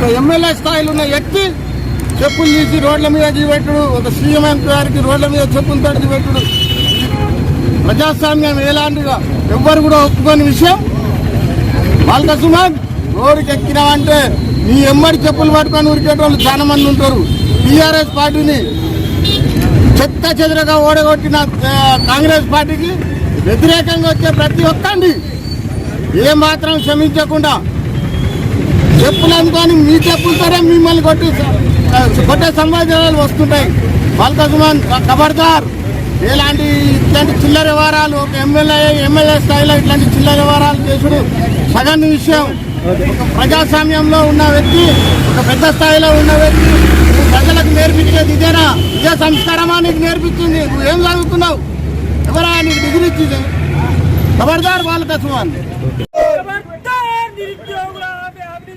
ఒక ఎమ్మెల్యే స్థాయిలో ఉన్న వ్యక్తి చెప్పులు తీసి రోడ్ల మీద దిగబెట్టుడు ఒక సీఎం గారికి రోడ్ల మీద చెప్పులతో దిగబెట్టుడు ప్రజాస్వామ్యం ఎలాంటిగా ఎవ్వరు కూడా ఒప్పుకోని విషయం. బాలక సుమన్ రోడ్డుకి ఎక్కినామంటే నీ ఎమ్మడి చెప్పులు పట్టుకొని ఉరికేటోళ్ళు చాలా మంది ఉంటారు. టీఆర్ఎస్ పార్టీని చెత్త చెదరగా ఓడగొట్టిన కాంగ్రెస్ పార్టీకి వ్యతిరేకంగా వచ్చే ప్రతి ఒక్కండి ఏ మాత్రం క్షమించకుండా చెప్పులు అనుకొని మీ చెప్పులతోనే మిమ్మల్ని కొట్టి కొట్టే సంవాదాలు వస్తుంటాయి. బాలకసుమన్ ఖబర్దార్ ఇలాంటి ఇట్లాంటి చిల్లర వ్యవహారాలు ఒక ఎమ్మెల్యే ఎమ్మెల్యే స్థాయిలో ఇట్లాంటి చిల్లర వ్యవహారాలు చేసుడు సగన్ విషయం. ప్రజాస్వామ్యంలో ఉన్న వ్యక్తి ఒక పెద్ద స్థాయిలో ఉన్న వ్యక్తి నువ్వు ప్రజలకు నేర్పించేది ఇదేనా? ఇదే సంస్కారమా నీకు నేర్పించింది నువ్వు ఏం చదువుకున్నావు ఎవరా నీకు డిగ్రీ ఇచ్చింది? ఖబర్దార్ Balka Suman Dirigir o grave, abrir